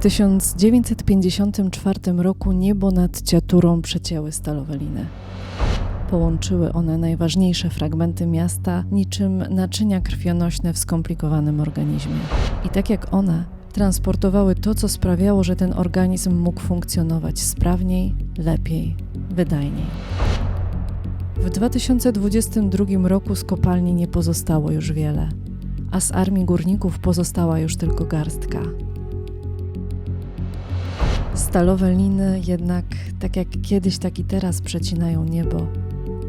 W 1954 roku niebo nad Ciaturą przecięły stalowe liny. Połączyły one najważniejsze fragmenty miasta niczym naczynia krwionośne w skomplikowanym organizmie. I tak jak one, transportowały to, co sprawiało, że ten organizm mógł funkcjonować sprawniej, lepiej, wydajniej. W 2022 roku z kopalni nie pozostało już wiele, a z armii górników pozostała już tylko garstka. Stalowe liny jednak, tak jak kiedyś, tak i teraz przecinają niebo,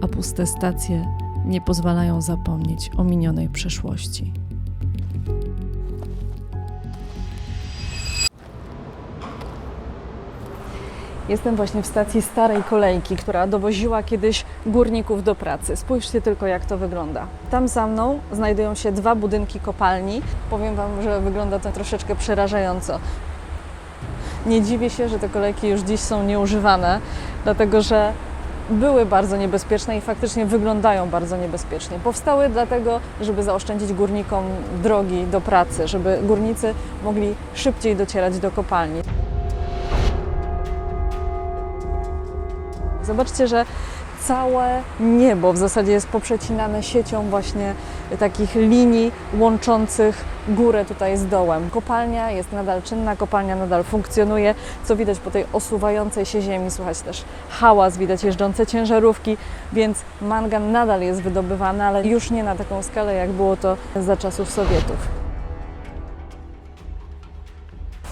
a puste stacje nie pozwalają zapomnieć o minionej przeszłości. Jestem właśnie w stacji starej kolejki, która dowoziła kiedyś górników do pracy. Spójrzcie tylko, jak to wygląda. Tam za mną znajdują się dwa budynki kopalni. Powiem Wam, że wygląda to troszeczkę przerażająco. Nie dziwię się, że te kolejki już dziś są nieużywane, dlatego że były bardzo niebezpieczne i faktycznie wyglądają bardzo niebezpiecznie. Powstały dlatego, żeby zaoszczędzić górnikom drogi do pracy, żeby górnicy mogli szybciej docierać do kopalni. Zobaczcie, że całe niebo w zasadzie jest poprzecinane siecią właśnie takich linii łączących górę tutaj z dołem. Kopalnia jest nadal czynna, kopalnia nadal funkcjonuje, co widać po tej osuwającej się ziemi. Słychać też hałas, widać jeżdżące ciężarówki, więc mangan nadal jest wydobywany, ale już nie na taką skalę, jak było to za czasów Sowietów.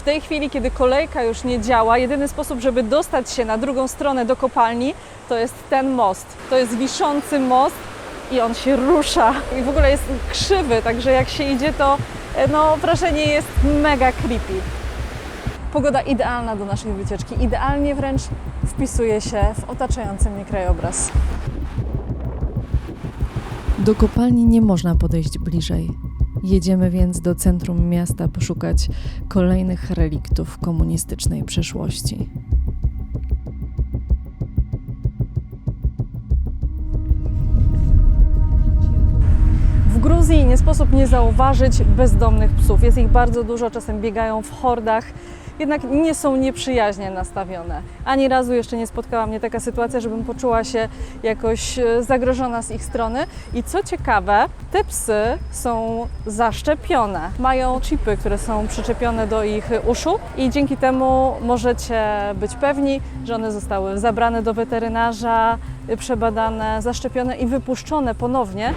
Tej chwili, kiedy kolejka już nie działa, jedyny sposób, żeby dostać się na drugą stronę do kopalni, to jest ten most. To jest wiszący most i on się rusza i w ogóle jest krzywy, także jak się idzie, to e, no, wrażenie jest mega creepy. Pogoda idealna do naszej wycieczki, idealnie wręcz wpisuje się w otaczający mnie krajobraz. Do kopalni nie można podejść bliżej. Jedziemy więc do centrum miasta poszukać kolejnych reliktów komunistycznej przeszłości. W Gruzji nie sposób nie zauważyć bezdomnych psów. Jest ich bardzo dużo, czasem biegają w hordach, jednak nie są nieprzyjaźnie nastawione. Ani razu jeszcze nie spotkała mnie taka sytuacja, żebym poczuła się jakoś e, zagrożona z ich strony. I co ciekawe, te psy są zaszczepione. Mają chipy, które są przyczepione do ich uszu i dzięki temu możecie być pewni, że one zostały zabrane do weterynarza, y, przebadane, zaszczepione i wypuszczone ponownie.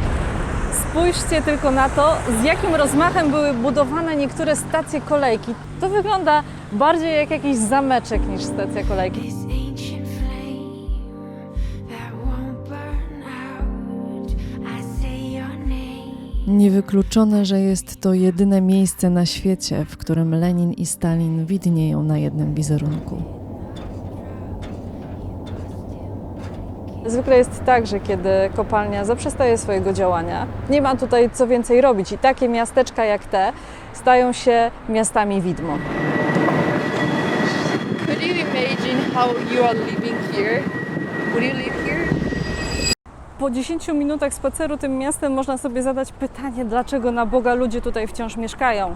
Spójrzcie tylko na to, z jakim rozmachem były budowane niektóre stacje kolejki. To wygląda bardziej jak jakiś zameczek niż stacja kolejki. Niewykluczone, że jest to jedyne miejsce na świecie, w którym Lenin i Stalin widnieją na jednym wizerunku. Zwykle jest tak, że kiedy kopalnia zaprzestaje swojego działania, nie ma tutaj co więcej robić i takie miasteczka jak te stają się miastami widmo. Imagine how you are living here? Would you live here? Po 10 minutach spaceru tym miastem można sobie zadać pytanie, dlaczego na Boga ludzie tutaj wciąż mieszkają.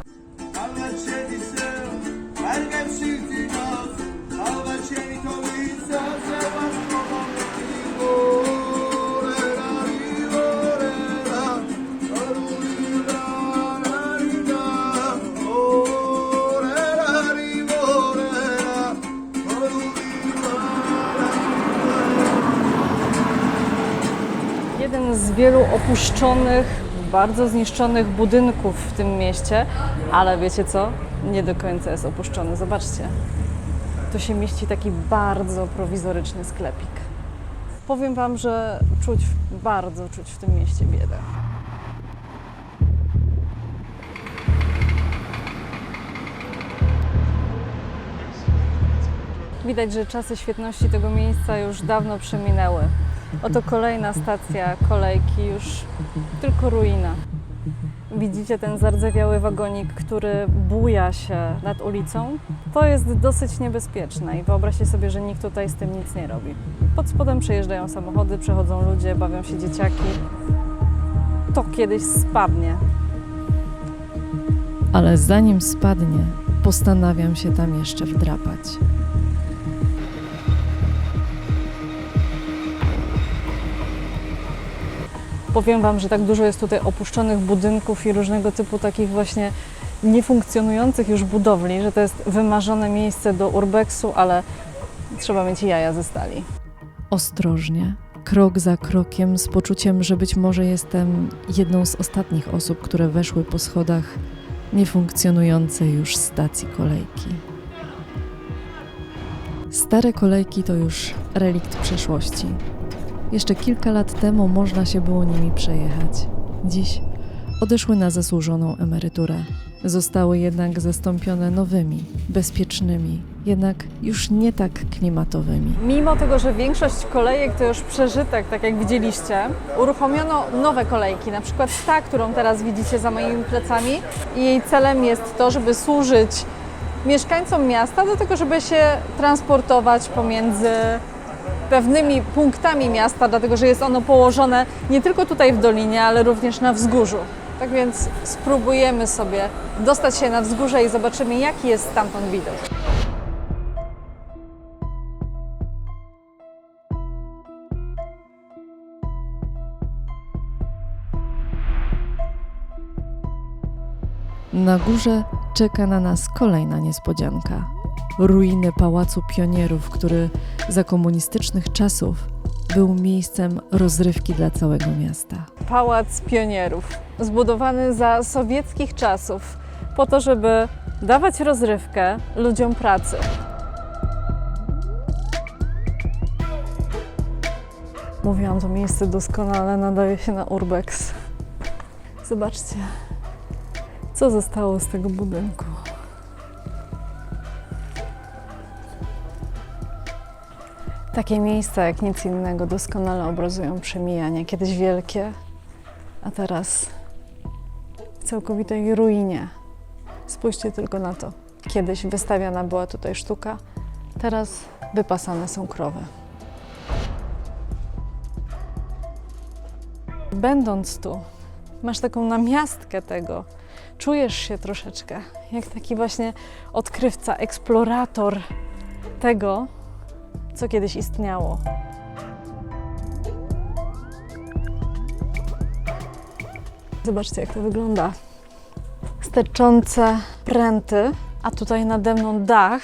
Wielu opuszczonych, bardzo zniszczonych budynków w tym mieście, ale wiecie co? Nie do końca jest opuszczony. Zobaczcie. Tu się mieści taki bardzo prowizoryczny sklepik. Powiem Wam, że czuć, bardzo czuć w tym mieście biedę. Widać, że czasy świetności tego miejsca już dawno przeminęły. Oto kolejna stacja kolejki, już tylko ruina. Widzicie ten zardzewiały wagonik, który buja się nad ulicą? To jest dosyć niebezpieczne i wyobraźcie sobie, że nikt tutaj z tym nic nie robi. Pod spodem przejeżdżają samochody, przechodzą ludzie, bawią się dzieciaki. To kiedyś spadnie. Ale zanim spadnie, postanawiam się tam jeszcze wdrapać. Powiem Wam, że tak dużo jest tutaj opuszczonych budynków i różnego typu takich właśnie niefunkcjonujących już budowli, że to jest wymarzone miejsce do urbexu, ale trzeba mieć jaja ze stali. Ostrożnie, krok za krokiem, z poczuciem, że być może jestem jedną z ostatnich osób, które weszły po schodach niefunkcjonującej już stacji kolejki. Stare kolejki to już relikt przeszłości. Jeszcze kilka lat temu można się było nimi przejechać. Dziś odeszły na zasłużoną emeryturę. Zostały jednak zastąpione nowymi, bezpiecznymi, jednak już nie tak klimatowymi. Mimo tego, że większość kolejek to już przeżytek, tak jak widzieliście, uruchomiono nowe kolejki, na przykład ta, którą teraz widzicie za moimi plecami. I jej celem jest to, żeby służyć mieszkańcom miasta do tego, żeby się transportować pomiędzy pewnymi punktami miasta, dlatego że jest ono położone nie tylko tutaj w dolinie, ale również na wzgórzu. Tak więc spróbujemy sobie dostać się na wzgórze i zobaczymy, jaki jest stamtąd widok. Na górze czeka na nas kolejna niespodzianka. Ruiny Pałacu Pionierów, który za komunistycznych czasów był miejscem rozrywki dla całego miasta. Pałac Pionierów, zbudowany za sowieckich czasów, po to, żeby dawać rozrywkę ludziom pracy. Mówiłam, to miejsce doskonale nadaje się na urbex. Zobaczcie, co zostało z tego budynku. Takie miejsca jak nic innego doskonale obrazują przemijanie, kiedyś wielkie, a teraz w całkowitej ruinie. Spójrzcie tylko na to. Kiedyś wystawiana była tutaj sztuka, teraz wypasane są krowy. Będąc tu, masz taką namiastkę tego, czujesz się troszeczkę jak taki właśnie odkrywca, eksplorator tego, co kiedyś istniało. Zobaczcie, jak to wygląda. Sterczące pręty, a tutaj nade mną dach,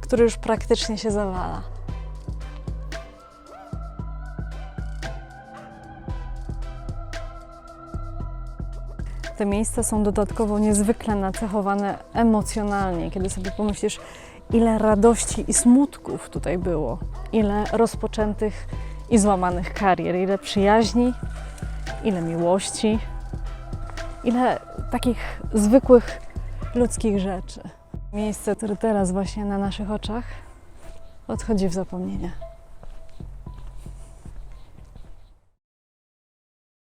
który już praktycznie się zawala. Te miejsca są dodatkowo niezwykle nacechowane emocjonalnie, kiedy sobie pomyślisz, ile radości i smutków tutaj było, ile rozpoczętych i złamanych karier, ile przyjaźni, ile miłości, ile takich zwykłych ludzkich rzeczy. Miejsce, które teraz właśnie na naszych oczach odchodzi w zapomnienie.